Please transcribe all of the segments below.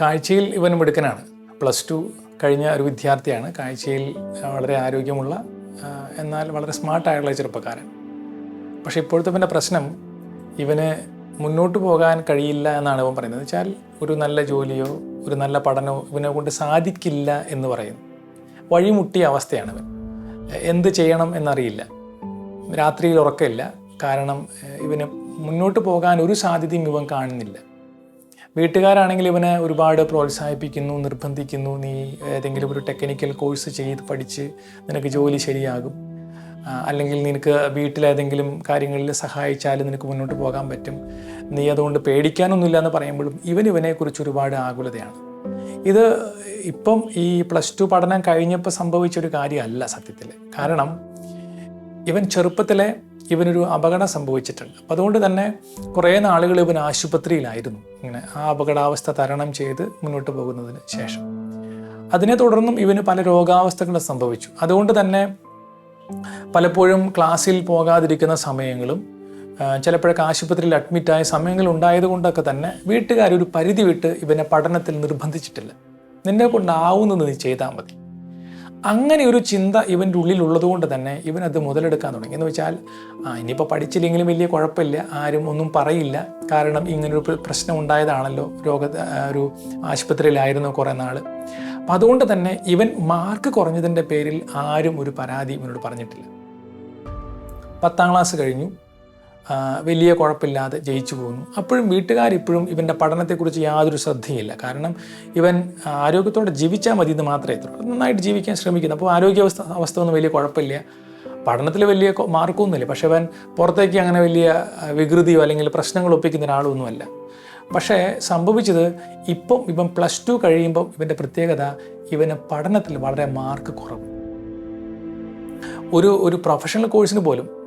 കാഴ്ചയിൽ ഇവൻ മിടുക്കനാണ്. Plus two കഴിഞ്ഞ ഒരു വിദ്യാർത്ഥിയാണ്. കാഴ്ചയിൽ വളരെ ആരോഗ്യമുള്ള എന്നാൽ വളരെ സ്മാർട്ടായുള്ള ചെറുപ്പക്കാരൻ. പക്ഷേ ഇപ്പോഴത്തെ പിന്നെ പ്രശ്നം ഇവന് മുന്നോട്ട് പോകാൻ കഴിയില്ല എന്നാണ് ഇവൻ പറയുന്നത്. വെച്ചാൽ ഒരു നല്ല ജോലിയോ ഒരു നല്ല പഠനമോ ഇവനെ കൊണ്ട് സാധിക്കില്ല എന്ന് പറയുന്നു. വഴിമുട്ടിയ അവസ്ഥയാണ് ഇവൻ. എന്ത് ചെയ്യണം എന്നറിയില്ല. രാത്രിയിൽ ഉറക്കമില്ല. കാരണം ഇവന് മുന്നോട്ട് പോകാൻ ഒരു സാധ്യതയും ഇവൻ കാണുന്നില്ല. വീട്ടുകാരാണെങ്കിൽ ഇവനെ ഒരുപാട് പ്രോത്സാഹിപ്പിക്കുന്നു നിർബന്ധിക്കുന്നു. നീ ഏതെങ്കിലും ഒരു ടെക്നിക്കൽ കോഴ്സ് ചെയ്ത് പഠിച്ച് നിനക്ക് ജോലി ശരിയാകും. അല്ലെങ്കിൽ നിനക്ക് വീട്ടിലേതെങ്കിലും കാര്യങ്ങളിൽ സഹായിച്ചാൽ നിനക്ക് മുന്നോട്ട് പോകാൻ പറ്റും. നീ അതുകൊണ്ട് പേടിക്കാനൊന്നുമില്ല എന്ന് പറയുമ്പോഴും ഇവൻ ഇവനെക്കുറിച്ച് ഒരുപാട് ആകുലതയാണ്. ഇത് ഇപ്പം ഈ പ്ലസ് ടു പഠനം കഴിഞ്ഞപ്പോൾ സംഭവിച്ച ഒരു കാര്യമല്ല സത്യത്തിൽ. കാരണം ഇവൻ ചെറുപ്പത്തിലെ ഇവനൊരു അപകടം സംഭവിച്ചിട്ടുണ്ട്. അപ്പം അതുകൊണ്ട് തന്നെ കുറേ നാളുകൾ ഇവൻ ആശുപത്രിയിലായിരുന്നു. ഇങ്ങനെ ആ അപകടാവസ്ഥ തരണം ചെയ്ത് മുന്നോട്ട് പോകുന്നതിന് ശേഷം. അതിനെ തുടർന്നും ഇവന് പല രോഗാവസ്ഥകൾ സംഭവിച്ചു. അതുകൊണ്ട് തന്നെ പലപ്പോഴും ക്ലാസ്സിൽ പോകാതിരിക്കുന്ന സമയങ്ങളും ചിലപ്പോഴൊക്കെ ആശുപത്രിയിൽ അഡ്മിറ്റായ സമയങ്ങൾ ഉണ്ടായതുകൊണ്ടൊക്കെ തന്നെ വീട്ടുകാരൊരു പരിധി വിട്ട് ഇവനെ പഠനത്തിൽ നിർബന്ധിച്ചിട്ടില്ല. നിന്നെ കൊണ്ടാവുന്നത് നീ ചെയ്താൽ മതി. അങ്ങനെ ഒരു ചിന്ത ഇവന്റെ ഉള്ളിൽ കൊണ്ട് തന്നെ ഇവൻ അത് മുതലെടുക്കാൻ തുടങ്ങി. എന്ന് വെച്ചാൽ ആ ഇനിയിപ്പോൾ പഠിച്ചില്ലെങ്കിലും വലിയ കുഴപ്പമില്ല. ആരും ഒന്നും പറയില്ല. കാരണം ഇങ്ങനൊരു പ്ര- പ്രശ്നം ഉണ്ടായതാണല്ലോ. രോഗ ഒരു ആശുപത്രിയിലായിരുന്നു കുറേ നാൾ അപ്പം അതുകൊണ്ട് തന്നെ ഇവൻ മാർക്ക് കുറഞ്ഞതിന്റെ പേരിൽ ആരും ഒരു പരാതി ഇവനോട് പറഞ്ഞിട്ടില്ല. പത്താം ക്ലാസ് കഴിഞ്ഞു. വലിയ കുഴപ്പമില്ലാതെ ജയിച്ചു പോകുന്നു. അപ്പോഴും വീട്ടുകാരിപ്പോഴും ഇവന്റെ പഠനത്തെക്കുറിച്ച് യാതൊരു ശ്രദ്ധയില്ല. കാരണം ഇവൻ ആരോഗ്യത്തോടെ ജീവിച്ചാൽ മതി എന്ന് മാത്രമേ എത്തുള്ളൂ. നന്നായിട്ട് ജീവിക്കാൻ ശ്രമിക്കുന്നു. അപ്പോൾ ആരോഗ്യാവസ്ഥ അവസ്ഥ ഒന്നും വലിയ കുഴപ്പമില്ല. പഠനത്തിൽ വലിയ മാർക്കൊന്നുമില്ല. പക്ഷേ അവൻ പുറത്തേക്ക് അങ്ങനെ വലിയ വികൃതിയോ അല്ലെങ്കിൽ പ്രശ്നങ്ങൾ ഒപ്പിക്കുന്ന ഒരാളൊന്നുമല്ല. പക്ഷേ സംഭവിച്ചത് ഇപ്പം ഇവൻ പ്ലസ് ടു കഴിയുമ്പം ഇവന്റെ പ്രത്യേകത ഇവന് പഠനത്തിൽ വളരെ മാർക്ക് കുറവ്. ഒരു ഒരു പ്രൊഫഷണൽ കോഴ്സിന് പോലും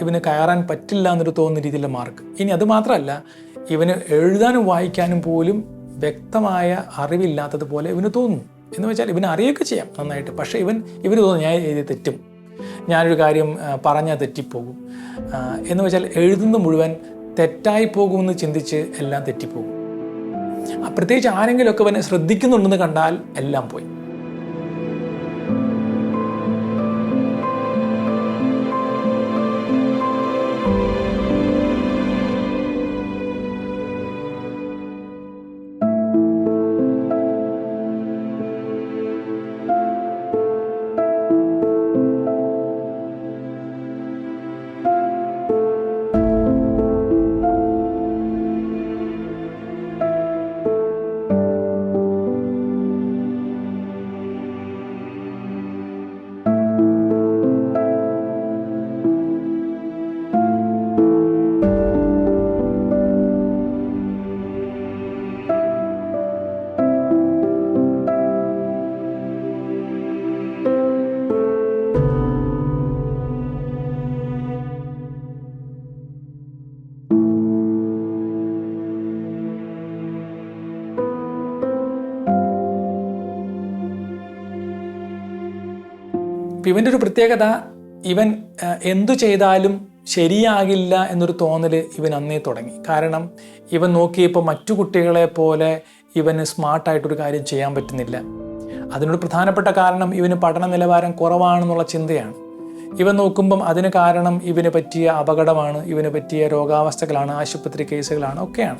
ഇവന് കയറാൻ പറ്റില്ല എന്നൊരു തോന്നുന്ന രീതിയിലുള്ള മാർക്ക്. ഇനി അത് മാത്രമല്ല ഇവന് എഴുതാനും വായിക്കാനും പോലും വ്യക്തമായ അറിവില്ലാത്തതുപോലെ ഇവന് തോന്നുന്നു. എന്ന് വെച്ചാൽ ഇവന് അറിയൊക്കെ ചെയ്യാം നന്നായിട്ട്. പക്ഷേ ഇവൻ ഇവന് തോന്നുന്നു ഞാൻ എഴുതി തെറ്റും. ഞാനൊരു കാര്യം പറഞ്ഞാൽ തെറ്റിപ്പോകും. എന്ന് വെച്ചാൽ എഴുതുന്ന മുഴുവൻ തെറ്റായി പോകുമെന്ന് ചിന്തിച്ച് എല്ലാം തെറ്റിപ്പോകും. പ്രത്യേകിച്ച് ആരെങ്കിലുമൊക്കെ ഇവനെ ശ്രദ്ധിക്കുന്നുണ്ടെന്ന് കണ്ടാൽ എല്ലാം പോയി. ഇപ്പം ഇവന്റെ ഒരു പ്രത്യേകത ഇവൻ എന്തു ചെയ്താലും ശരിയാകില്ല എന്നൊരു തോന്നൽ ഇവൻ അന്നേ തുടങ്ങി. കാരണം ഇവൻ നോക്കിയപ്പോൾ മറ്റു കുട്ടികളെ പോലെ ഇവന് സ്മാർട്ടായിട്ടൊരു കാര്യം ചെയ്യാൻ പറ്റുന്നില്ല. അതിനൊരു പ്രധാനപ്പെട്ട കാരണം ഇവന് പഠന നിലവാരം കുറവാണെന്നുള്ള ചിന്തയാണ്. ഇവൻ നോക്കുമ്പം അതിന് കാരണം ഇവന് പറ്റിയ അപകടമാണ് ഇവന് പറ്റിയ രോഗാവസ്ഥകളാണ് ആശുപത്രി കേസുകളാണ് ഒക്കെയാണ്.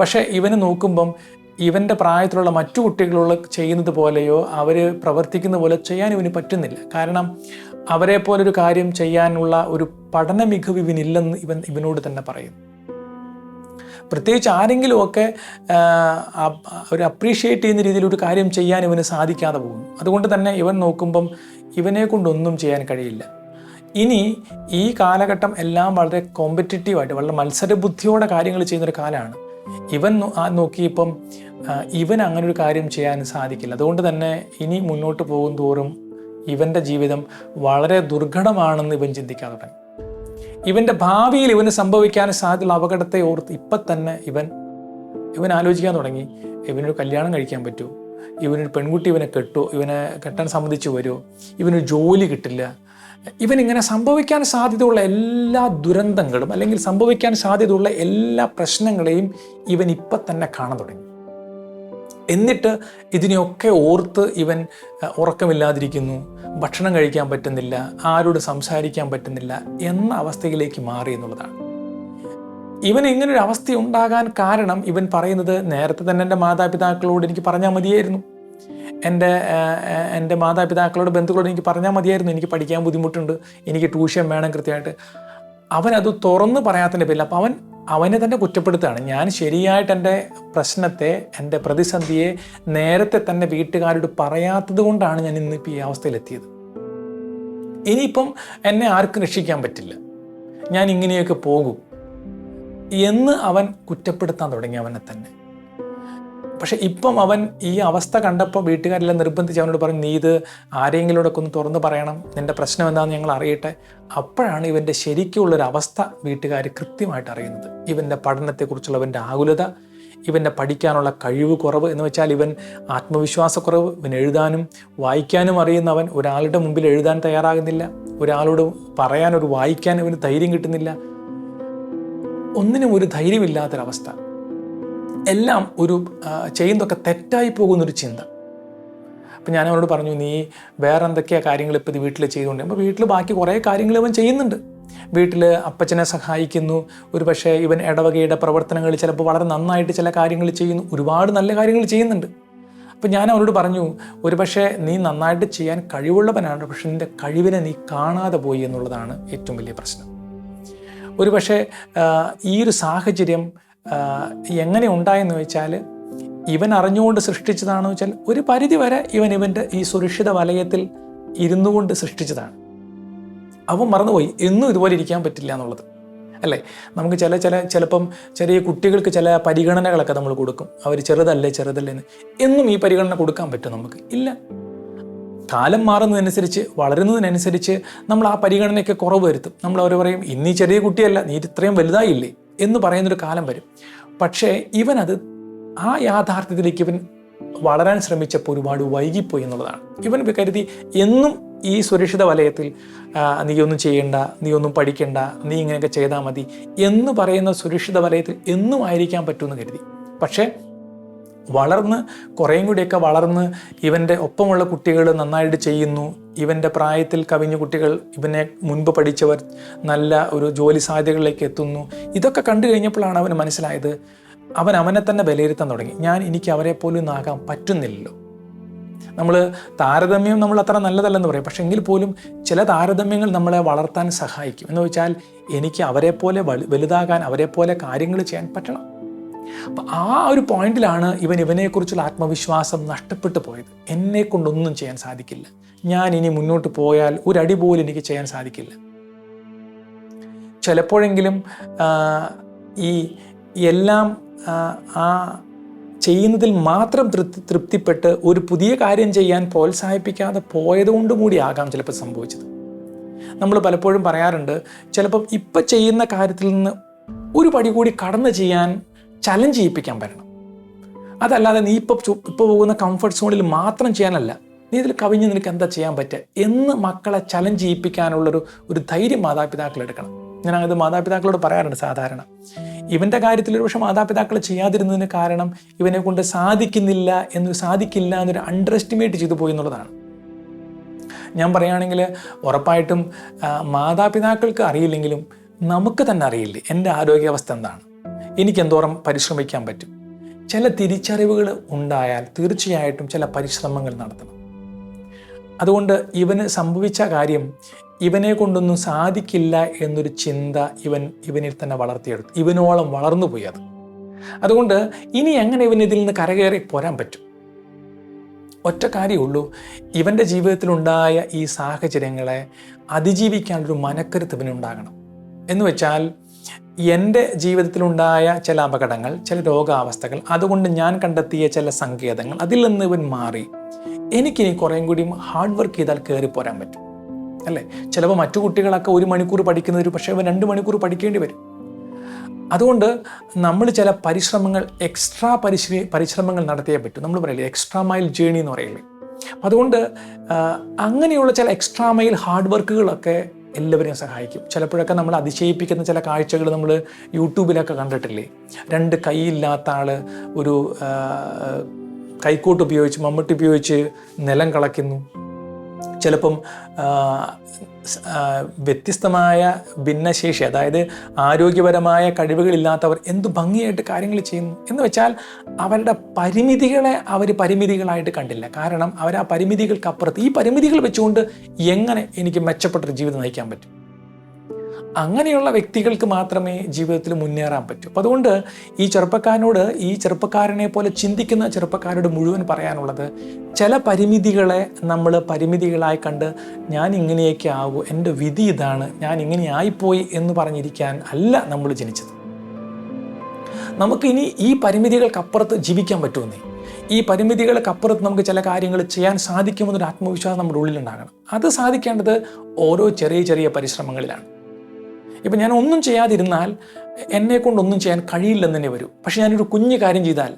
പക്ഷേ ഇവന് നോക്കുമ്പം ഇവന്റെ പ്രായത്തിലുള്ള മറ്റു കുട്ടികളുള്ള ചെയ്യുന്നത് പോലെയോ അവർ പ്രവർത്തിക്കുന്ന പോലെ ചെയ്യാൻ ഇവന് പറ്റുന്നില്ല. കാരണം അവരെ പോലൊരു കാര്യം ചെയ്യാനുള്ള ഒരു പഠന മികവ് ഇവനില്ലെന്ന് ഇവൻ ഇവനോട് തന്നെ പറയുന്നു പ്രത്യേകിച്ച് ആരെങ്കിലുമൊക്കെ ഒരു അപ്രീഷിയേറ്റ് ചെയ്യുന്ന രീതിയിൽ ഒരു കാര്യം ചെയ്യാൻ ഇവന് സാധിക്കാതെ പോകും അതുകൊണ്ട് തന്നെ ഇവൻ നോക്കുമ്പം ഇവനെ കൊണ്ടൊന്നും ചെയ്യാൻ കഴിയില്ല. ഇനി ഈ കാലഘട്ടം എല്ലാം വളരെ കോമ്പറ്റേറ്റീവായിട്ട് വളരെ മത്സരബുദ്ധിയോടെ കാര്യങ്ങൾ ചെയ്യുന്നൊരു കാലമാണ്. ഇവൻ നോക്കിയപ്പം ഇവൻ അങ്ങനെ ഒരു കാര്യം ചെയ്യാൻ സാധിക്കില്ല. അതുകൊണ്ട് തന്നെ ഇനി മുന്നോട്ട് പോകും തോറും ഇവന്റെ ജീവിതം വളരെ ദുർഘടമാണെന്ന് ഇവൻ ചിന്തിക്കാൻ തുടങ്ങി. ഇവന്റെ ഭാവിയിൽ ഇവന് സംഭവിക്കാൻ സാധ്യതയുള്ള അപകടത്തെ ഓർത്ത് ഇപ്പം തന്നെ ഇവൻ ഇവൻ ആലോചിക്കാൻ തുടങ്ങി. ഇവനൊരു കല്യാണം കഴിക്കാൻ പറ്റുമോ ഇവനൊരു പെൺകുട്ടി ഇവനെ കെട്ടോ ഇവനെ കെട്ടാൻ സമ്മതിച്ചു വരുമോ ഇവനൊരു ജോലി കിട്ടില്ല. ഇവനിങ്ങനെ സംഭവിക്കാൻ സാധ്യതയുള്ള എല്ലാ ദുരന്തങ്ങളും അല്ലെങ്കിൽ സംഭവിക്കാൻ സാധ്യതയുള്ള എല്ലാ പ്രശ്നങ്ങളെയും ഇവൻ ഇപ്പം തന്നെ കാണാൻ തുടങ്ങി. എന്നിട്ട് ഇതിനെയൊക്കെ ഓർത്ത് ഇവൻ ഉറക്കമില്ലാതിരിക്കുന്നു ഭക്ഷണം കഴിക്കാൻ പറ്റുന്നില്ല ആരോട് സംസാരിക്കാൻ പറ്റുന്നില്ല എന്ന അവസ്ഥയിലേക്ക് മാറി എന്നുള്ളതാണ്. ഇവൻ ഇങ്ങനൊരു അവസ്ഥ ഉണ്ടാകാൻ കാരണം ഇവൻ പറയുന്നത് നേരത്തെ തന്നെ എന്റെ മാതാപിതാക്കളോട് എനിക്ക് പറഞ്ഞാൽ മതിയായിരുന്നു. എന്റെ എന്റെ മാതാപിതാക്കളോട് ബന്ധുക്കളോട് എനിക്ക് പറഞ്ഞാൽ മതിയായിരുന്നു. എനിക്ക് പഠിക്കാൻ ബുദ്ധിമുട്ടുണ്ട്. എനിക്ക് ട്യൂഷൻ വേണം കൃത്യമായിട്ട്. അവനത് തുറന്ന് പറയാത്തതിന്റെ പേരിൽ അപ്പോൾ അവൻ അവനെ തന്നെ കുറ്റപ്പെടുത്തുകയാണ്. ഞാൻ ശരിയായിട്ട് എന്റെ പ്രശ്നത്തെ എന്റെ പ്രതിസന്ധിയെ നേരത്തെ തന്നെ വീട്ടുകാരോട് പറയാത്തത് കൊണ്ടാണ് ഞാൻ ഇന്നിപ്പോൾ ഈ അവസ്ഥയിലെത്തിയത്. ഇനിയിപ്പം എന്നെ ആർക്കും രക്ഷിക്കാൻ പറ്റില്ല. ഞാൻ ഇങ്ങനെയൊക്കെ പോകും എന്ന് അവൻ കുറ്റപ്പെടുത്താൻ തുടങ്ങി അവനെ തന്നെ. പക്ഷെ ഇപ്പം അവൻ ഈ അവസ്ഥ കണ്ടപ്പോൾ വീട്ടുകാരെല്ലാം നിർബന്ധിച്ച് അവനോട് പറഞ്ഞു നീ ഇത് ആരെങ്കിലോടൊക്കെ ഒന്ന് തുറന്ന് പറയണം. നിന്റെ പ്രശ്നം എന്താണെന്ന് ഞങ്ങൾ അറിയട്ടെ. അപ്പോഴാണ് ഇവന്റെ ശരിക്കുള്ളൊരു അവസ്ഥ വീട്ടുകാർ കൃത്യമായിട്ട് അറിയുന്നത്. ഇവന്റെ പഠനത്തെക്കുറിച്ചുള്ള ഇവന്റെ ആകുലത ഇവന്റെ പഠിക്കാനുള്ള കഴിവ് കുറവ് എന്ന് വെച്ചാൽ ഇവൻ ആത്മവിശ്വാസക്കുറവ് ഇവൻ എഴുതാനും വായിക്കാനും അറിയുന്നവൻ ഒരാളുടെ മുമ്പിൽ എഴുതാൻ തയ്യാറാകുന്നില്ല. ഒരാളോട് പറയാൻ ഒരു വായിക്കാൻ ഇവന് ധൈര്യം കിട്ടുന്നില്ല. ഒന്നിനും ഒരു ധൈര്യമില്ലാത്തൊരവസ്ഥ. എല്ലാം ഒരു ചെയ്യുന്നതൊക്കെ തെറ്റായി പോകുന്നൊരു ചിന്ത. അപ്പം ഞാൻ അവനോട് പറഞ്ഞു നീ വേറെ എന്തൊക്കെയാ കാര്യങ്ങൾ ഇപ്പോൾ ഇത് വീട്ടിൽ ചെയ്തുകൊണ്ട് അപ്പോൾ വീട്ടിൽ ബാക്കി കുറേ കാര്യങ്ങൾ ഇവൻ ചെയ്യുന്നുണ്ട്. വീട്ടിൽ അപ്പച്ചനെ സഹായിക്കുന്നു. ഒരു പക്ഷേ ഇവൻ ഇടവകയുടെ പ്രവർത്തനങ്ങൾ ചിലപ്പോൾ വളരെ നന്നായിട്ട് ചില കാര്യങ്ങൾ ചെയ്യുന്നു. ഒരുപാട് നല്ല കാര്യങ്ങൾ ചെയ്യുന്നുണ്ട്. അപ്പം ഞാൻ അവനോട് പറഞ്ഞു ഒരു പക്ഷേ നീ നന്നായിട്ട് ചെയ്യാൻ കഴിവുള്ളവനാണ് പക്ഷെ നിന്റെ കഴിവിനെ നീ കാണാതെ പോയി എന്നുള്ളതാണ് ഏറ്റവും വലിയ പ്രശ്നം. ഒരു പക്ഷേ ഈ ഒരു സാഹചര്യം എങ്ങനെ ഉണ്ടായെന്ന് വെച്ചാൽ ഇവൻ അറിഞ്ഞുകൊണ്ട് സൃഷ്ടിച്ചതാണെന്ന് വെച്ചാൽ ഒരു പരിധി വരെ ഇവൻ ഇവന്റെ ഈ സുരക്ഷിത വലയത്തിൽ ഇരുന്നു കൊണ്ട് സൃഷ്ടിച്ചതാണ്. അവൻ മറന്നുപോയി. എന്നും ഇതുപോലെ ഇരിക്കാൻ പറ്റില്ല എന്നുള്ളത്. അല്ലേ? നമുക്ക് ചില ചില ചിലപ്പം ചെറിയ കുട്ടികൾക്ക് ചില പരിഗണനകളൊക്കെ നമ്മൾ കൊടുക്കും. അവർ ചെറുതല്ലേ ചെറുതല്ലേ എന്ന്. എന്നും ഈ പരിഗണന കൊടുക്കാൻ പറ്റും നമുക്ക്. ഇല്ല. കാലം മാറുന്നതനുസരിച്ച് വളരുന്നതിനനുസരിച്ച് നമ്മൾ ആ പരിഗണനയൊക്കെ കുറവ് വരുത്തും. നമ്മൾ അവർ പറയും ഇന്നീ ചെറിയ കുട്ടിയല്ല നീ ഇത്രയും വലുതായില്ലേ? എന്ന് പറയുന്നൊരു കാലം വരും. പക്ഷേ ഇവനത് ആ യാഥാർത്ഥ്യത്തിലേക്ക് ഇവൻ വളരാൻ ശ്രമിച്ചപ്പോൾ ഒരുപാട് വൈകിപ്പോയി എന്നുള്ളതാണ്. ഇവൻ കരുതി എന്നും ഈ സുരക്ഷിത വലയത്തിൽ നീയൊന്നും ചെയ്യണ്ട നീയൊന്നും പഠിക്കണ്ട നീ ഇങ്ങനെയൊക്കെ ചെയ്താൽ മതി എന്ന് പറയുന്ന സുരക്ഷിത വലയത്തിൽ എന്നും ആയിരിക്കാൻ പറ്റുമെന്ന് കരുതി. പക്ഷേ വളർന്ന് കുറേയും കൂടിയൊക്കെ വളർന്ന് ഇവന്റെ ഒപ്പമുള്ള കുട്ടികൾ നന്നായിട്ട് ചെയ്യുന്നു. ഇവന്റെ പ്രായത്തിൽ കവിഞ്ഞ കുട്ടികൾ ഇവനെ മുൻപ് പഠിച്ചവർ നല്ല ഒരു ജോലി സാധ്യതകളിലേക്ക് എത്തുന്നു. ഇതൊക്കെ കണ്ടു കഴിഞ്ഞപ്പോഴാണ് അവന് മനസ്സിലായത് അവൻ അവനെ തന്നെ വിലയിരുത്താൻ തുടങ്ങി. ഞാൻ എനിക്ക് അവരെ പോലും ആകാൻ പറ്റുന്നില്ലല്ലോ. നമ്മൾ താരതമ്യം നമ്മൾ അത്ര നല്ലതല്ലെന്ന് പറയും. പക്ഷേ എങ്കിൽ പോലും ചില താരതമ്യങ്ങൾ നമ്മളെ വളർത്താൻ സഹായിക്കും. എന്ന് വെച്ചാൽ എനിക്ക് അവരെ പോലെ വലുതാകാൻ അവരെ പോലെ കാര്യങ്ങൾ ചെയ്യാൻ പറ്റണം. അപ്പം ആ ഒരു പോയിന്റിലാണ് ഇവൻ ഇവനെക്കുറിച്ചുള്ള ആത്മവിശ്വാസം നഷ്ടപ്പെട്ടു പോയത്. എന്നെ കൊണ്ടൊന്നും ചെയ്യാൻ സാധിക്കില്ല. ഞാൻ ഇനി മുന്നോട്ട് പോയാൽ ഒരടി പോലും എനിക്ക് ചെയ്യാൻ സാധിക്കില്ല. ചിലപ്പോഴെങ്കിലും ഈ എല്ലാം ആ, ചെയ്യുന്നതിൽ മാത്രം തൃപ്തി തൃപ്തിപ്പെട്ട് ഒരു പുതിയ കാര്യം ചെയ്യാൻ പ്രോത്സാഹിപ്പിക്കാതെ പോയതുകൊണ്ട് കൂടിയാകാം ചിലപ്പോൾ സംഭവിച്ചത്. നമ്മൾ പലപ്പോഴും പറയാറുണ്ട് ചിലപ്പം ഇപ്പം ചെയ്യുന്ന കാര്യത്തിൽ നിന്ന് ഒരു പടി കൂടി കടന്നു ചെയ്യാൻ ചലഞ്ച് ചെയ്യിപ്പിക്കാൻ പറ്റണം. അതല്ലാതെ നീ ഇപ്പോൾ ഇപ്പോൾ പോകുന്ന കംഫർട്ട് സോണിൽ മാത്രം ചെയ്യാനല്ല നീ ഇതിൽ കവിഞ്ഞ് നിനക്ക് എന്താ ചെയ്യാൻ പറ്റുക എന്ന് മക്കളെ ചലഞ്ച് ചെയ്യിപ്പിക്കാനുള്ളൊരു ഒരു ധൈര്യം മാതാപിതാക്കൾ എടുക്കണം. ഞാൻ അത് മാതാപിതാക്കളോട് പറയാറുണ്ട് സാധാരണ. ഇവന്റെ കാര്യത്തിൽ ഒരു പക്ഷേ മാതാപിതാക്കൾ ചെയ്യാതിരുന്നതിന് കാരണം ഇവനെ കൊണ്ട് സാധിക്കുന്നില്ല എന്ന് സാധിക്കില്ല എന്നൊരു അണ്ടർ എസ്റ്റിമേറ്റ് ചെയ്തു പോയി എന്നുള്ളതാണ്. ഞാൻ പറയുകയാണെങ്കിൽ ഉറപ്പായിട്ടും മാതാപിതാക്കൾക്ക് അറിയില്ലെങ്കിലും നമുക്ക് തന്നെ അറിയില്ലേ എന്റെ ആരോഗ്യാവസ്ഥ എന്താണ്? എനിക്ക് എന്തോരം പരിശ്രമിക്കാൻ പറ്റും? ചില തിരിച്ചറിവുകൾ ഉണ്ടായാൽ തീർച്ചയായിട്ടും ചില പരിശ്രമങ്ങൾ നടത്തണം. അതുകൊണ്ട് ഇവന് സംഭവിച്ച കാര്യം ഇവനെ കൊണ്ടൊന്നും സാധിക്കില്ല എന്നൊരു ചിന്ത ഇവൻ ഇവനിൽ തന്നെ വളർത്തിയെടുത്തു. ഇവനോളം വളർന്നുപോയി അത്. അതുകൊണ്ട് ഇനി എങ്ങനെ ഇവൻ ഇതിൽ നിന്ന് കരകയറി പോരാൻ പറ്റും? ഒറ്റ കാര്യമുള്ളൂ. ഇവന്റെ ജീവിതത്തിലുണ്ടായ ഈ സാഹചര്യങ്ങളെ അതിജീവിക്കാനൊരു മനക്കരുത്ത് ഇവനുണ്ടാകണം. എന്ന് വെച്ചാൽ എന്റെ ജീവിതത്തിലുണ്ടായ ചില അപകടങ്ങൾ ചില രോഗാവസ്ഥകൾ അതുകൊണ്ട് ഞാൻ കണ്ടെത്തിയ ചില സങ്കേതങ്ങൾ അതിൽ നിന്ന് ഇവൻ മാറി. എനിക്കിനി കുറേം കൂടി ഹാർഡ് വർക്ക് ചെയ്താൽ കയറി പോരാൻ പറ്റും. അല്ലേ? ചിലപ്പോൾ മറ്റു കുട്ടികളൊക്കെ ഒരു മണിക്കൂർ പഠിക്കുന്നവർ പക്ഷേ അവൻ രണ്ട് മണിക്കൂർ പഠിക്കേണ്ടി വരും. അതുകൊണ്ട് നമ്മൾ ചില പരിശ്രമങ്ങൾ എക്സ്ട്രാ പരിശ്ര പരിശ്രമങ്ങൾ നടത്തിയേ പറ്റൂ. നമ്മൾ പറയില്ലേ എക്സ്ട്രാ മൈൽ ജേണി എന്ന് പറയില്ലേ? അതുകൊണ്ട് അങ്ങനെയുള്ള ചില എക്സ്ട്രാ മൈൽ ഹാർഡ് വർക്കുകളൊക്കെ എല്ലാവരെയും സഹായിക്കും. ചിലപ്പോഴൊക്കെ നമ്മൾ അതിശയിപ്പിക്കുന്ന ചില കാഴ്ചകൾ നമ്മൾ യൂട്യൂബിലൊക്കെ കണ്ടിട്ടില്ലേ? രണ്ട് കൈയില്ലാത്ത ആൾ ഒരു കൈക്കോട്ട് ഉപയോഗിച്ച് മമ്മട്ടി ഉപയോഗിച്ച് നിലം കളയ്ക്കുന്നു. ചിലപ്പം വ്യത്യസ്തമായ ഭിന്നശേഷി അതായത് ആരോഗ്യപരമായ കഴിവുകളില്ലാത്തവർ എന്തു ഭംഗിയായിട്ട് കാര്യങ്ങൾ ചെയ്യുന്നു എന്ന് വെച്ചാൽ അവരുടെ പരിമിതികളെ അവർ പരിമിതികളായിട്ട് കണ്ടില്ല. കാരണം അവർ ആ പരിമിതികൾക്കപ്പുറത്ത് ഈ പരിമിതികൾ വെച്ചുകൊണ്ട് എങ്ങനെ എനിക്ക് മെച്ചപ്പെട്ടൊരു ജീവിതം നയിക്കാൻ പറ്റും? അങ്ങനെയുള്ള വ്യക്തികൾക്ക് മാത്രമേ ജീവിതത്തിൽ മുന്നേറാൻ പറ്റൂ. അപ്പോൾ അതുകൊണ്ട് ഈ ചെറുപ്പക്കാരനോട് ഈ ചെറുപ്പക്കാരനെ പോലെ ചിന്തിക്കുന്ന ചെറുപ്പക്കാരോട് മുഴുവൻ പറയാനുള്ളത് ചില പരിമിതികളെ നമ്മൾ പരിമിതികളായി കണ്ട് ഞാൻ ഇങ്ങനെയൊക്കെ ആകൂ എന്റെ വിധി ഇതാണ് ഞാൻ ഇങ്ങനെ ആയിപ്പോയി എന്ന് പറഞ്ഞിരിക്കാൻ അല്ല നമ്മൾ ജനിച്ചത്. നമുക്കിനി ഈ പരിമിതികൾക്കപ്പുറത്ത് ജീവിക്കാൻ പറ്റുമെന്നേ. ഈ പരിമിതികൾക്കപ്പുറത്ത് നമുക്ക് ചില കാര്യങ്ങൾ ചെയ്യാൻ സാധിക്കുമെന്നൊരു ആത്മവിശ്വാസം നമ്മുടെ ഉള്ളിലുണ്ടാകണം. അത് സാധിക്കേണ്ടത് ഓരോ ചെറിയ ചെറിയ പരിശ്രമങ്ങളിലാണ്. ഇപ്പം ഞാൻ ഒന്നും ചെയ്യാതിരുന്നാൽ എന്നെ കൊണ്ടൊന്നും ചെയ്യാൻ കഴിയില്ലെന്ന് തന്നെ വരും. പക്ഷേ ഞാനൊരു കുഞ്ഞു കാര്യം ചെയ്താൽ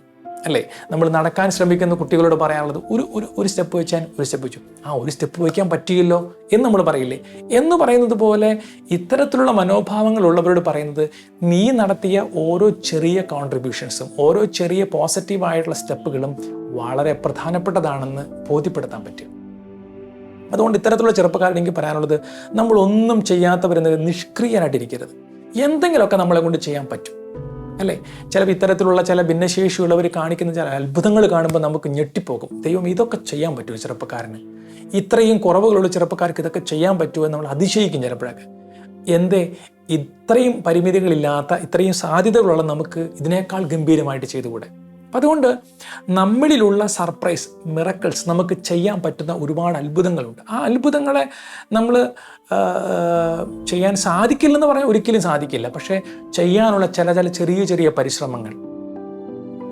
അല്ലേ? നമ്മൾ നടക്കാൻ ശ്രമിക്കുന്ന കുട്ടികളോട് പറയാനുള്ളത് ഒരു ഒരു ഒരു സ്റ്റെപ്പ് വെച്ചാൽ ഒരു സ്റ്റെപ്പ് വെച്ചു. ആ ഒരു സ്റ്റെപ്പ് വയ്ക്കാൻ പറ്റിയല്ലോ എന്ന് നമ്മൾ പറയില്ലേ? എന്ന് പറയുന്നത് പോലെ ഇത്തരത്തിലുള്ള മനോഭാവങ്ങൾ ഉള്ളവരോട് പറയുന്നത് നീ നടത്തിയ ഓരോ ചെറിയ കോൺട്രിബ്യൂഷൻസും ഓരോ ചെറിയ പോസിറ്റീവായിട്ടുള്ള സ്റ്റെപ്പുകളും വളരെ പ്രധാനപ്പെട്ടതാണെന്ന് ബോധ്യപ്പെടുത്താൻ പറ്റും. അതുകൊണ്ട് ഇത്തരത്തിലുള്ള ചെറുപ്പക്കാരോട് എനിക്ക് പറയാനുള്ളത് നമ്മളൊന്നും ചെയ്യാത്തവരെന്നത് നിഷ്ക്രിയനായിട്ടിരിക്കരുത്. എന്തെങ്കിലുമൊക്കെ നമ്മളെ കൊണ്ട് ചെയ്യാൻ പറ്റും. അല്ലേ? ചില ഇത്തരത്തിലുള്ള ചില ഭിന്നശേഷിയുള്ളവർ കാണിക്കുന്ന ചില അത്ഭുതങ്ങൾ കാണുമ്പോൾ നമുക്ക് ഞെട്ടിപ്പോകും. ദൈവം ഇതൊക്കെ ചെയ്യാൻ പറ്റുമോ ചെറുപ്പക്കാരന്? ഇത്രയും കുറവുകളുള്ള ചെറുപ്പക്കാർക്ക് ഇതൊക്കെ ചെയ്യാൻ പറ്റുമോ എന്ന് നമ്മൾ അതിശയിക്കും ചിലപ്പോഴൊക്കെ. എന്തേ? ഇത്രയും പരിമിതികളില്ലാത്ത ഇത്രയും സാധ്യതകളുള്ള നമുക്ക് ഇതിനേക്കാൾ ഗംഭീരമായിട്ട് ചെയ്തുകൂടെ? അപ്പം അതുകൊണ്ട് നമ്മളിലുള്ള സർപ്രൈസ് മിറക്കിൾസ് നമുക്ക് ചെയ്യാൻ പറ്റുന്ന ഒരുപാട് അത്ഭുതങ്ങളുണ്ട്. ആ അത്ഭുതങ്ങളെ നമ്മൾ ചെയ്യാൻ സാധിക്കില്ലെന്ന് പറയാൻ ഒരിക്കലും സാധിക്കില്ല. പക്ഷേ ചെയ്യാനുള്ള ചില ചില ചെറിയ ചെറിയ പരിശ്രമങ്ങൾ.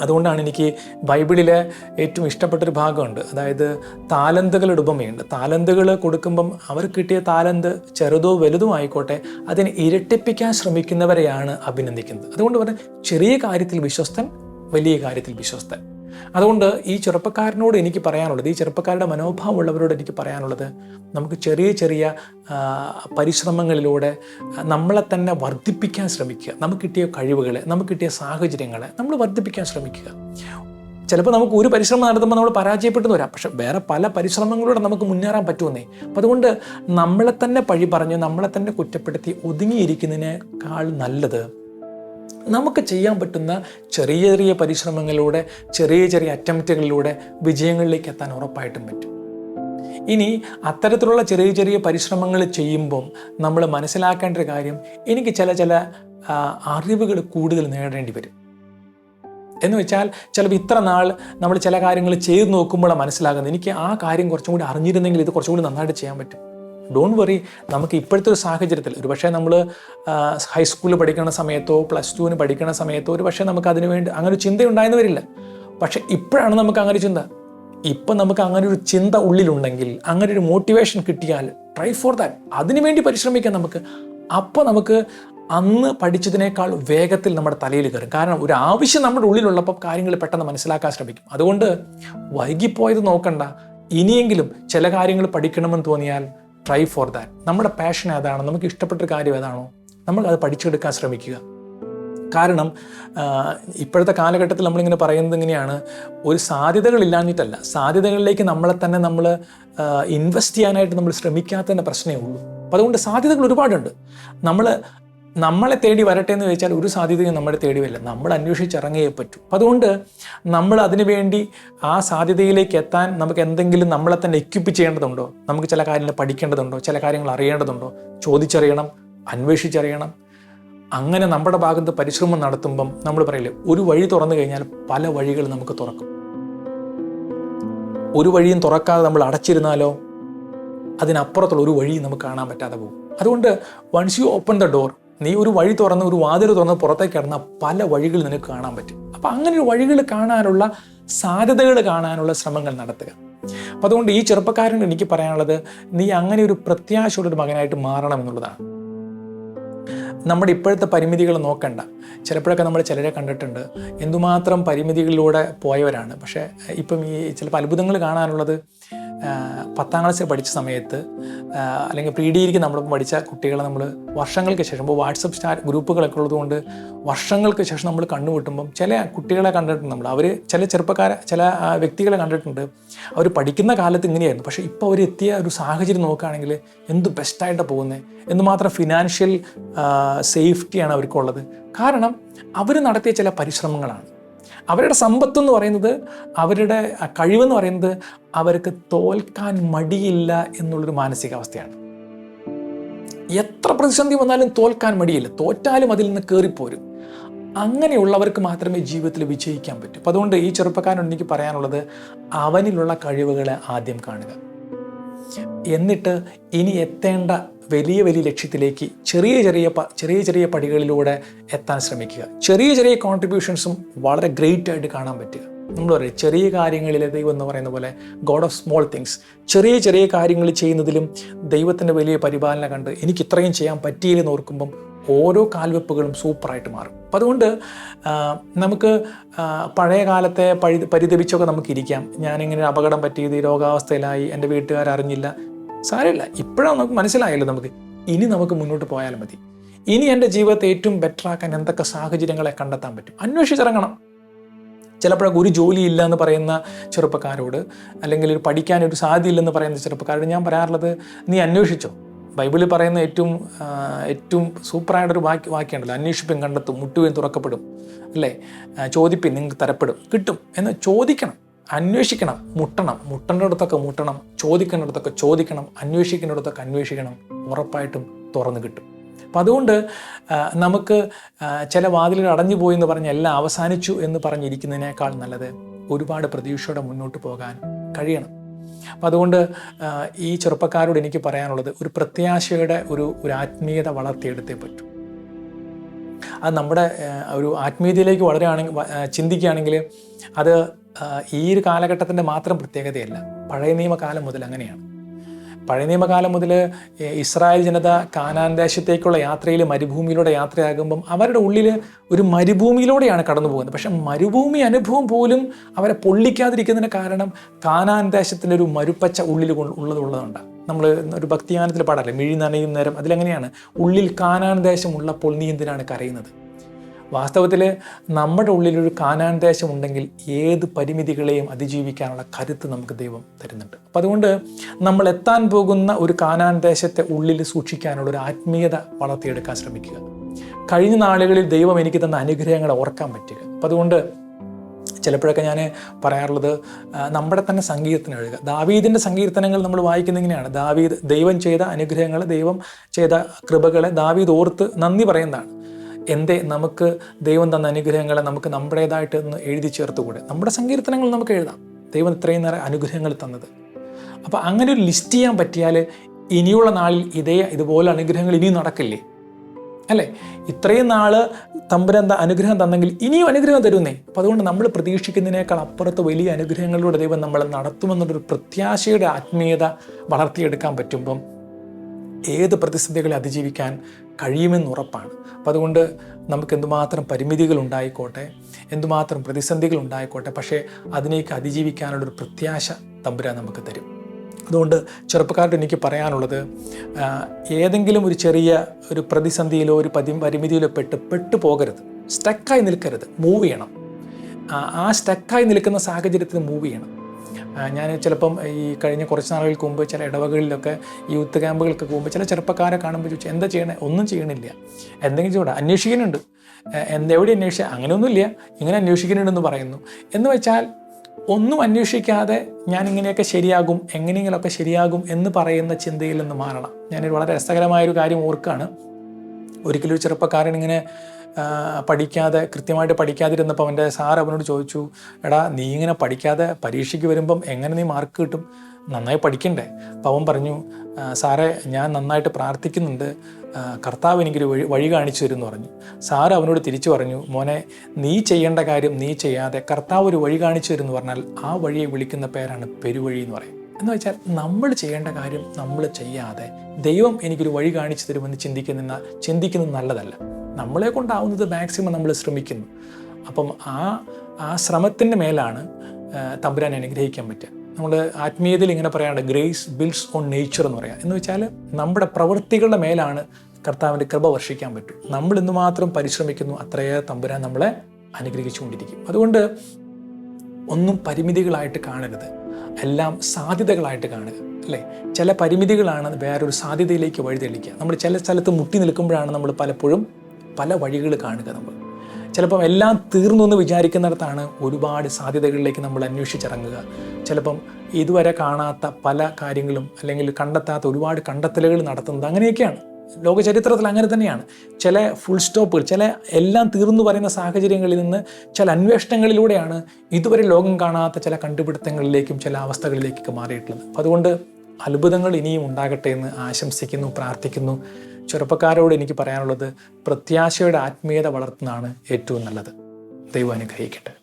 അതുകൊണ്ടാണ് എനിക്ക് ബൈബിളിലെ ഏറ്റവും ഇഷ്ടപ്പെട്ടൊരു ഭാഗമുണ്ട്. അതായത് താലന്തുകളുടെ ഉപമയുണ്ട്. താലന്തുകൾ കൊടുക്കുമ്പം അവർക്ക് കിട്ടിയ താലന്ത് ചെറുതോ വലുതോ ആയിക്കോട്ടെ അതിനെ ഇരട്ടിപ്പിക്കാൻ ശ്രമിക്കുന്നവരെയാണ് അഭിനന്ദിക്കുന്നത്. അതുകൊണ്ട് പറഞ്ഞാൽ ചെറിയ കാര്യത്തിൽ വിശ്വസ്തൻ വലിയ കാര്യത്തിൽ വിശ്വസ്തൻ. അതുകൊണ്ട് ഈ ചെറുപ്പക്കാരനോട് എനിക്ക് പറയാനുള്ളത് ഈ ചെറുപ്പക്കാരുടെ മനോഭാവമുള്ളവരോട് എനിക്ക് പറയാനുള്ളത് നമുക്ക് ചെറിയ ചെറിയ പരിശ്രമങ്ങളിലൂടെ നമ്മളെ തന്നെ വർദ്ധിപ്പിക്കാൻ ശ്രമിക്കുക. നമുക്ക് കിട്ടിയ കഴിവുകൾ നമുക്ക് കിട്ടിയ സാഹചര്യങ്ങളെ നമ്മൾ വർദ്ധിപ്പിക്കാൻ ശ്രമിക്കുക. ചിലപ്പോൾ നമുക്ക് ഒരു പരിശ്രമം നടത്തുമ്പോൾ നമ്മൾ പരാജയപ്പെട്ടു വരാം പക്ഷെ വേറെ പല പരിശ്രമങ്ങളിലൂടെ നമുക്ക് മുന്നേറാൻ പറ്റുമെന്നേ. അപ്പം അതുകൊണ്ട് നമ്മളെ തന്നെ പഴി പറഞ്ഞ് നമ്മളെ തന്നെ കുറ്റപ്പെടുത്തി ഒതുങ്ങിയിരിക്കുന്നതിനേക്കാൾ നല്ലത് നമുക്ക് ചെയ്യാൻ പറ്റുന്ന ചെറിയ ചെറിയ പരിശ്രമങ്ങളിലൂടെ ചെറിയ ചെറിയ അറ്റംപ്റ്റുകളിലൂടെ വിജയങ്ങളിലേക്ക് എത്താൻ ഉറപ്പായിട്ടും പറ്റും. ഇനി അത്തരത്തിലുള്ള ചെറിയ ചെറിയ പരിശ്രമങ്ങൾ ചെയ്യുമ്പം നമ്മൾ മനസ്സിലാക്കേണ്ട ഒരു കാര്യം എനിക്ക് ചില ചില അറിവുകൾ കൂടുതൽ നേടേണ്ടി വരും. എന്ന് വെച്ചാൽ ചിലപ്പോൾ ഇത്ര നാൾ നമ്മൾ ചില കാര്യങ്ങൾ ചെയ്ത് നോക്കുമ്പോഴാണ് മനസ്സിലാകുന്നത്. എനിക്ക് ആ കാര്യം കുറച്ചും കൂടി അറിഞ്ഞിരുന്നെങ്കിൽ ഇത് കുറച്ചും കൂടി നന്നായിട്ട് ചെയ്യാൻ പറ്റും. ഡോണ്ട് വറി നമുക്ക് ഇപ്പോഴത്തെ ഒരു സാഹചര്യത്തിൽ ഒരു പക്ഷേ നമ്മൾ ഹൈസ്കൂളിൽ പഠിക്കുന്ന സമയത്തോ പ്ലസ് ടുവിന് പഠിക്കുന്ന സമയത്തോ ഒരു പക്ഷേ നമുക്ക് അതിനു വേണ്ടി അങ്ങനെ ഒരു ചിന്ത ഉണ്ടായെന്ന് വരില്ല. പക്ഷേ ഇപ്പോഴാണ് നമുക്ക് അങ്ങനെ ചിന്ത. ഇപ്പം നമുക്ക് അങ്ങനെ ഒരു ചിന്ത ഉള്ളിലുണ്ടെങ്കിൽ അങ്ങനെ ഒരു മോട്ടിവേഷൻ കിട്ടിയാൽ ട്രൈ ഫോർ ദാറ്റ് അതിനുവേണ്ടി പരിശ്രമിക്കാം നമുക്ക്. അപ്പോൾ നമുക്ക് അന്ന് പഠിച്ചതിനേക്കാൾ വേഗത്തിൽ നമ്മുടെ തലയിൽ കയറും. കാരണം ഒരു ആവശ്യം നമ്മുടെ ഉള്ളിലുള്ളപ്പോൾ കാര്യങ്ങൾ പെട്ടെന്ന് മനസ്സിലാക്കാൻ ശ്രമിക്കും. അതുകൊണ്ട് വൈകിപ്പോയത് നോക്കണ്ട. ഇനിയെങ്കിലും ചില കാര്യങ്ങൾ പഠിക്കണമെന്ന് തോന്നിയാൽ ട്രൈ ഫോർ ദാറ്റ് നമ്മുടെ പാഷൻ ഏതാണോ? നമുക്ക് ഇഷ്ടപ്പെട്ട കാര്യം ഏതാണോ? നമ്മൾ അത് പഠിച്ചെടുക്കാൻ ശ്രമിക്കുക. കാരണം ഇപ്പോഴത്തെ കാലഘട്ടത്തിൽ നമ്മളിങ്ങനെ പറയുന്നത് ഇങ്ങനെയാണ്. ഒരു സാധ്യതകളില്ലാഞ്ഞിട്ടല്ല സാധ്യതകളിലേക്ക് നമ്മളെ തന്നെ നമ്മൾ ഇൻവെസ്റ്റ് ചെയ്യാനായിട്ട് നമ്മൾ ശ്രമിക്കാത്തതിന്റെ പ്രശ്നമേ ഉള്ളൂ. അപ്പോൾ അതുകൊണ്ട് സാധ്യതകൾ ഒരുപാടുണ്ട്. നമ്മൾ നമ്മളെ തേടി വരട്ടെ എന്ന് ചോദിച്ചാൽ ഒരു സാധ്യതയും നമ്മളെ തേടി വരില്ല. നമ്മൾ അന്വേഷിച്ചിറങ്ങിയേ പറ്റൂ. അതുകൊണ്ട് നമ്മൾ അതിനു വേണ്ടി ആ സാധ്യതയിലേക്ക് എത്താൻ നമുക്ക് എന്തെങ്കിലും നമ്മളെ തന്നെ എക്യുപ്പ് ചെയ്യേണ്ടതുണ്ടോ? നമുക്ക് ചില കാര്യങ്ങൾ പഠിക്കേണ്ടതുണ്ടോ? ചില കാര്യങ്ങൾ അറിയേണ്ടതുണ്ടോ? ചോദിച്ചറിയണം അന്വേഷിച്ചറിയണം. അങ്ങനെ നമ്മുടെ ഭാഗത്ത് പരിശ്രമം നടത്തുമ്പം നമ്മൾ പറയില്ലേ ഒരു വഴി തുറന്നു കഴിഞ്ഞാൽ പല വഴികൾ നമുക്ക് തുറക്കും. ഒരു വഴിയും തുറക്കാതെ നമ്മൾ അടച്ചിരുന്നാലോ അതിനപ്പുറത്തുള്ള ഒരു വഴി നമുക്ക് കാണാൻ പറ്റാതെ പോകും. അതുകൊണ്ട് once you open the door നീ ഒരു വഴി തുറന്ന് ഒരു വാതിൽ തുറന്ന് പുറത്തേക്ക് കിടന്ന പല വഴികൾ നിനക്ക് കാണാൻ പറ്റും. അപ്പം അങ്ങനെ ഒരു വഴികൾ കാണാനുള്ള സാധ്യതകൾ കാണാനുള്ള ശ്രമങ്ങൾ നടത്തുക. അപ്പം അതുകൊണ്ട് ഈ ചെറുപ്പക്കാരൻ എനിക്ക് പറയാനുള്ളത് നീ അങ്ങനെ ഒരു പ്രത്യാശയുള്ള ഒരു മകനായിട്ട് മാറണം എന്നുള്ളതാണ്. നമ്മുടെ ഇപ്പോഴത്തെ പരിമിതികൾ നോക്കണ്ട. ചിലപ്പോഴൊക്കെ നമ്മൾ ചിലരെ കണ്ടിട്ടുണ്ട്. എന്തുമാത്രം പരിമിതികളിലൂടെ പോയവരാണ്. പക്ഷേ ഇപ്പം ഈ ചിലപ്പോൾ അത്ഭുതങ്ങൾ കാണാനുള്ളത് പത്താം ക്ലാസ്സിൽ പഠിച്ച സമയത്ത് അല്ലെങ്കിൽ പ്രീ ഡിഗ്രിക്ക് നമ്മളിപ്പം പഠിച്ച കുട്ടികളെ നമ്മൾ വർഷങ്ങൾക്ക് ശേഷം ഇപ്പോൾ വാട്സപ്പ് സ്റ്റാർ ഗ്രൂപ്പുകളൊക്കെ ഉള്ളതുകൊണ്ട് വർഷങ്ങൾക്ക് ശേഷം നമ്മൾ കണ്ടുമുട്ടുമ്പം ചില കുട്ടികളെ കണ്ടിട്ടുണ്ട് നമ്മൾ അവർ ചില ചെറുപ്പക്കാരെ ചില വ്യക്തികളെ കണ്ടിട്ടുണ്ട്. അവർ പഠിക്കുന്ന കാലത്ത് ഇങ്ങനെയായിരുന്നു. പക്ഷേ ഇപ്പോൾ അവർ എത്തിയ ഒരു സാഹചര്യം നോക്കുകയാണെങ്കിൽ എന്ത് ബെസ്റ്റായിട്ടാണ് പോകുന്നത് എന്തുമാത്രം ഫിനാൻഷ്യൽ സേഫ്റ്റിയാണ് അവർക്കുള്ളത്. കാരണം അവർ നടത്തിയ ചില പരിശ്രമങ്ങളാണ്. അവരുടെ സമ്പത്ത് എന്ന് പറയുന്നത് അവരുടെ കഴിവെന്ന് പറയുന്നത് അവർക്ക് തോൽക്കാൻ മടിയില്ല എന്നുള്ളൊരു മാനസികാവസ്ഥയാണ്. എത്ര പ്രതിസന്ധി വന്നാലും തോൽക്കാൻ മടിയില്ല. തോറ്റാലും അതിൽ നിന്ന് കയറിപ്പോരും അങ്ങനെയുള്ളവർക്ക് മാത്രമേ ജീവിതത്തിൽ വിജയിക്കാൻ പറ്റൂ. അപ്പോൾ അതുകൊണ്ട് ഈ ചെറുപ്പക്കാരനോട് എനിക്ക് പറയാനുള്ളത് അവനിലുള്ള കഴിവുകളെ ആദ്യം കാണുക. എന്നിട്ട് ഇനി എത്തേണ്ട വലിയ വലിയ ലക്ഷ്യത്തിലേക്ക് ചെറിയ ചെറിയ ചെറിയ ചെറിയ പടികളിലൂടെ എത്താൻ ശ്രമിക്കുക. ചെറിയ ചെറിയ കോൺട്രിബ്യൂഷൻസും വളരെ ഗ്രേറ്റ് ആയിട്ട് കാണാൻ പറ്റുക. നമ്മൾ പറയും ചെറിയ കാര്യങ്ങളിലെ ദൈവം എന്ന് പറയുന്ന പോലെ ഗോഡ് ഓഫ് സ്മോൾ തിങ്സ് ചെറിയ ചെറിയ കാര്യങ്ങൾ ചെയ്യുന്നതിലും ദൈവത്തിന്റെ വലിയ പരിപാലന കണ്ട് എനിക്ക് ഇത്രയും ചെയ്യാൻ പറ്റിയില്ലെന്ന് ഓർക്കുമ്പം ഓരോ കാൽവെപ്പുകളും സൂപ്പറായിട്ട് മാറും. അപ്പം അതുകൊണ്ട് നമുക്ക് പഴയ കാലത്തെ പഴി പരിതപിച്ചൊക്കെ നമുക്ക് ഇരിക്കാം. ഞാനിങ്ങനെ അപകടം പറ്റിയത് രോഗാവസ്ഥയിലായി. എന്റെ വീട്ടുകാർ അറിഞ്ഞില്ല സാരമില്ല. ഇപ്പോഴാണ് നമുക്ക് മനസ്സിലായല്ലോ നമുക്ക്. ഇനി നമുക്ക് മുന്നോട്ട് പോയാലും മതി. ഇനി എന്റെ ജീവിതത്തെ ഏറ്റവും ബെറ്റർ ആക്കാൻ എന്തൊക്കെ സാഹചര്യങ്ങളെ കണ്ടെത്താൻ പറ്റും? അന്വേഷിച്ചിറങ്ങണം. ചിലപ്പോഴൊക്കെ ഒരു ജോലി ഇല്ല എന്ന് പറയുന്ന ചെറുപ്പക്കാരോട് അല്ലെങ്കിൽ ഒരു പഠിക്കാൻ ഒരു സാധ്യതയില്ലെന്ന് പറയുന്ന ചെറുപ്പക്കാരോട് ഞാൻ പറയാറുള്ളത് നീ അന്വേഷിച്ചോ? ബൈബിളിൽ പറയുന്ന ഏറ്റവും ഏറ്റവും സൂപ്പറായിട്ടൊരു വാക്യ വാക്യമുണ്ടല്ലോ അന്വേഷിപ്പും കണ്ടെത്തും മുട്ടുകയും തുറക്കപ്പെടും. അല്ലേ? ചോദിപ്പി ചോദിപ്പിൻ നിങ്ങൾക്ക് തരപ്പെടും. കിട്ടും. എന്ന് ചോദിക്കണം. അന്വേഷിക്കണം മുട്ടണം മുട്ടേണ്ടിടത്തൊക്കെ മുട്ടണം ചോദിക്കേണ്ടിടത്തൊക്കെ ചോദിക്കണം അന്വേഷിക്കേണ്ടിടത്തൊക്കെ അന്വേഷിക്കണം ഉറപ്പായിട്ടും തുറന്നു കിട്ടും. അപ്പം അതുകൊണ്ട് നമുക്ക് ചില വാതിലുകൾ അടഞ്ഞു പോയി എന്ന് പറഞ്ഞ് എല്ലാം അവസാനിച്ചു എന്ന് പറഞ്ഞിരിക്കുന്നതിനേക്കാൾ നല്ലത് ഒരുപാട് പ്രതീക്ഷയോടെ മുന്നോട്ട് പോകാൻ കഴിയണം. അപ്പം അതുകൊണ്ട് ഈ ചെറുപ്പക്കാരോട് എനിക്ക് പറയാനുള്ളത് ഒരു പ്രത്യാശയുടെ ഒരു ഒരു ആത്മീയത വളർത്തിയെടുത്തേ പറ്റും. അത് നമ്മുടെ ഒരു ആത്മീയതയിലേക്ക് വളരുകയാണെങ്കിൽ ചിന്തിക്കുകയാണെങ്കിൽ അത് ഈ ഒരു കാലഘട്ടത്തിന്റെ മാത്രം പ്രത്യേകതയല്ല. പഴയ നിയമകാലം മുതൽ അങ്ങനെയാണ്. പഴയ നിയമകാലം മുതൽ ഇസ്രായേൽ ജനത കാനാൻ ദേശത്തേക്കുള്ള യാത്രയിൽ മരുഭൂമിയിലൂടെ യാത്രയാകുമ്പം അവരുടെ ഉള്ളിൽ ഒരു മരുഭൂമിയിലൂടെയാണ് കടന്നു പോകുന്നത്. പക്ഷേ മരുഭൂമി അനുഭവം പോലും അവരെ പൊള്ളിക്കാതിരിക്കുന്നതിന് കാരണം കാനാൻ ദേശത്തിന്റെ ഒരു മരുപ്പച്ച ഉള്ളിൽ കൊ- ഉള്ളത് ഉള്ളതുകൊണ്ടാണ് നമ്മൾ ഒരു ഭക്തിയാനത്തിൽ പാടല്ലേ മിഴി നനയും നേരം അതിലെങ്ങനെയാണ്. ഉള്ളിൽ കാനാൻ ദേശം ഉള്ളപ്പോൾ നീ എന്തിനാണ് കരയുന്നത്? വാസ്തവത്തിൽ നമ്മുടെ ഉള്ളിലൊരു കാനാൻ ദേശം ഉണ്ടെങ്കിൽ ഏത് പരിമിതികളെയും അതിജീവിക്കാനുള്ള കരുത്ത് നമുക്ക് ദൈവം തരുന്നുണ്ട്. അപ്പം അതുകൊണ്ട് നമ്മൾ എത്താൻ പോകുന്ന ഒരു കാനാൻ ദേശത്തെ ഉള്ളിൽ സൂക്ഷിക്കാനുള്ള ഒരു ആത്മീയത വളർത്തിയെടുക്കാൻ ശ്രമിക്കുക. കഴിഞ്ഞ നാളുകളിൽ ദൈവം എനിക്ക് തന്ന അനുഗ്രഹങ്ങളെ ഓർക്കാൻ പറ്റുക. അപ്പം അതുകൊണ്ട് ചിലപ്പോഴൊക്കെ ഞാൻ പറയാറുള്ളത് നമ്മുടെ തന്നെ സങ്കീർത്തനം എഴുതുക. ദാവീദിന്റെ സങ്കീർത്തനങ്ങൾ നമ്മൾ വായിക്കുന്ന ഇങ്ങനെയാണ്. ദാവീദ് ദൈവം ചെയ്ത അനുഗ്രഹങ്ങൾ ദൈവം ചെയ്ത കൃപകളെ ദാവീദ് ഓർത്ത് നന്ദി പറയുന്നതാണ്. എന്തേ നമുക്ക് ദൈവം തന്ന അനുഗ്രഹങ്ങളെ നമുക്ക് നമ്മുടേതായിട്ട് ഒന്ന് എഴുതി ചേർത്തുകൂടെ? നമ്മുടെ സങ്കീർത്തനങ്ങൾ നമുക്ക് എഴുതാം. ദൈവം ഇത്രയും നേരം അനുഗ്രഹങ്ങൾ തന്നത്. അപ്പോൾ അങ്ങനെ ഒരു ലിസ്റ്റ് ചെയ്യാൻ പറ്റിയാൽ ഇനിയുള്ള നാളിൽ ഇതേ ഇതുപോലെ അനുഗ്രഹങ്ങൾ ഇനിയും നടക്കില്ലേ? അല്ലേ? ഇത്രയും നാൾ തമ്പുരാൻ അനുഗ്രഹം തന്നെങ്കിൽ ഇനിയും അനുഗ്രഹം തരുന്നേ. അപ്പം അതുകൊണ്ട് നമ്മൾ പ്രതീക്ഷിക്കുന്നതിനേക്കാൾ അപ്പുറത്ത് വലിയ അനുഗ്രഹങ്ങളിലൂടെ ദൈവം നമ്മളെ നടത്തുമെന്നുള്ളൊരു പ്രത്യാശയുടെ ആത്മീയത വളർത്തിയെടുക്കാൻ പറ്റുമ്പം ഏത് പ്രതിസന്ധികളെ അതിജീവിക്കാൻ കഴിയുമെന്ന് ഉറപ്പാണ് അപ്പം അതുകൊണ്ട് നമുക്ക് എന്തുമാത്രം പരിമിതികൾ ഉണ്ടായിക്കോട്ടെ എന്തുമാത്രം പ്രതിസന്ധികൾ ഉണ്ടായിക്കോട്ടെ പക്ഷേ അതിനേക്ക് അതിജീവിക്കാനുള്ളൊരു പ്രത്യാശ തമ്പുരാൻ നമുക്ക് തരും. അതുകൊണ്ട് ചെറുപ്പക്കാരോട് എനിക്ക് പറയാനുള്ളത് ഏതെങ്കിലും ഒരു ചെറിയ ഒരു പ്രതിസന്ധിയിലോ ഒരു പതി പരിമിതിയിലോ പെട്ട് പെട്ടു പോകരുത്. സ്റ്റക്കായി നിൽക്കരുത്. മൂവ് ചെയ്യണം. ആ സ്റ്റക്കായി നിൽക്കുന്ന സാഹചര്യത്തിൽ മൂവ് ചെയ്യണം. ഞാൻ ചിലപ്പം ഈ കഴിഞ്ഞ കുറച്ച് നാളുകൾക്ക് മുമ്പ് ചില ഇടവകളിലൊക്കെ യൂത്ത് ക്യാമ്പുകൾക്ക് പോകുമ്പോൾ ചില ചെറുപ്പക്കാരെ കാണുമ്പോൾ ചോദിച്ചു എന്താ ചെയ്യണേ? ഒന്നും ചെയ്യണില്ല. എന്തെങ്കിലും ചൂട അന്വേഷിക്കുന്നുണ്ട്. എന്ത് എവിടെ അന്വേഷിച്ച? അങ്ങനെയൊന്നുമില്ല. ഇങ്ങനെ അന്വേഷിക്കുന്നുണ്ടെന്ന് പറയുന്നു. എന്ന് വെച്ചാൽ ഒന്നും അന്വേഷിക്കാതെ ഞാൻ ഇങ്ങനെയൊക്കെ ശരിയാകും എങ്ങനെയെങ്കിലുമൊക്കെ ശരിയാകും എന്ന് പറയുന്ന ചിന്തയിൽ നിന്ന് മാറണം. ഞാനൊരു വളരെ രസകരമായൊരു കാര്യം ഓർക്കുകയാണ് ഒരിക്കലും ഒരു ചെറുപ്പക്കാരൻ ഇങ്ങനെ പഠിക്കാതെ കൃത്യമായിട്ട് പഠിക്കാതിരുന്നപ്പോൾ അവന്റെ സാർ അവനോട് ചോദിച്ചു എടാ നീ ഇങ്ങനെ പഠിക്കാതെ പരീക്ഷയ്ക്ക് വരുമ്പം എങ്ങനെ നീ മാർക്ക് കിട്ടും? നന്നായി പഠിക്കണ്ടേ? അപ്പം അവൻ പറഞ്ഞു സാറേ ഞാൻ നന്നായിട്ട് പ്രാർത്ഥിക്കുന്നുണ്ട്. കർത്താവ് എനിക്കൊരു വഴി വഴി കാണിച്ചു തരുമെന്ന് പറഞ്ഞു. സാർ അവനോട് തിരിച്ചു പറഞ്ഞു മോനെ നീ ചെയ്യേണ്ട കാര്യം നീ ചെയ്യാതെ കർത്താവ് ഒരു വഴി കാണിച്ചു തരുമെന്ന് പറഞ്ഞാൽ ആ വഴിയെ വിളിക്കുന്ന പേരാണ് പെരുവഴി എന്ന് പറയും. എന്ന് വെച്ചാൽ നമ്മൾ ചെയ്യേണ്ട കാര്യം നമ്മൾ ചെയ്യാതെ ദൈവം എനിക്കൊരു വഴി കാണിച്ചു തരുമെന്ന് ചിന്തിക്കുന്ന ചിന്തിക്കുന്നത് നല്ലതല്ല. നമ്മളെ കൊണ്ടാവുന്നത് മാക്സിമം നമ്മൾ ശ്രമിക്കുന്നു. അപ്പം ആ ആ ശ്രമത്തിന്റെ മേലാണ് തമ്പുരാൻ അനുഗ്രഹിക്കാൻ പറ്റുക. നമ്മൾ ആത്മീയതയിൽ ഇങ്ങനെ പറയാറുണ്ട് ഗ്രേസ് ബിൽഡ്സ് ഓൺ നേച്ചർ എന്ന് പറയാം. എന്ന് വെച്ചാൽ നമ്മുടെ പ്രവൃത്തികളുടെ മേലാണ് കർത്താവിന്റെ കൃപ വർഷിക്കാൻ പറ്റും. നമ്മൾ ഇന്ന് എന്തുമാത്രം പരിശ്രമിക്കുന്നു അത്രയേറെ തമ്പുരാൻ നമ്മളെ അനുഗ്രഹിച്ചുകൊണ്ടിരിക്കും. അതുകൊണ്ട് ഒന്നും പരിമിതികളായിട്ട് കാണരുത്. എല്ലാം സാധ്യതകളായിട്ട് കാണുക അല്ലേ? ചില പരിമിതികളാണ് വേറൊരു സാധ്യതയിലേക്ക് വഴിതെളിക്കുക. നമ്മൾ ചില സ്ഥലത്ത് മുട്ടി നിൽക്കുമ്പോഴാണ് നമ്മൾ പലപ്പോഴും പല വഴികൾ കാണുക നമ്മൾ. ചിലപ്പം എല്ലാം തീർന്നു എന്ന് വിചാരിക്കുന്നിടത്താണ് ഒരുപാട് സാധ്യതകളിലേക്ക് നമ്മൾ അന്വേഷിച്ചിറങ്ങുക. ചിലപ്പം ഇതുവരെ കാണാത്ത പല കാര്യങ്ങളും അല്ലെങ്കിൽ കണ്ടെത്താത്ത ഒരുപാട് കണ്ടെത്തലുകൾ നടത്തുന്നത് അങ്ങനെയൊക്കെയാണ്. ലോക ചരിത്രത്തിൽ അങ്ങനെ തന്നെയാണ്. ചില ഫുൾ സ്റ്റോപ്പുകൾ ചില എല്ലാം തീർന്നു പറയുന്ന സാഹചര്യങ്ങളിൽ നിന്ന് ചില അന്വേഷണങ്ങളിലൂടെയാണ് ഇതുവരെ ലോകം കാണാത്ത ചില കണ്ടുപിടുത്തങ്ങളിലേക്കും ചില അവസ്ഥകളിലേക്കൊക്കെ മാറിയിട്ടുള്ളത്. അതുകൊണ്ട് അത്ഭുതങ്ങൾ ഇനിയും ഉണ്ടാകട്ടെ എന്ന് ആശംസിക്കുന്നു പ്രാർത്ഥിക്കുന്നു. ചെറുപ്പക്കാരോട് എനിക്ക് പറയാനുള്ളത് പ്രത്യാശയുടെ ആത്മീയത വളർത്തുന്നതാണ് ഏറ്റവും നല്ലത്. ദൈവം അനുഗ്രഹിക്കട്ടെ.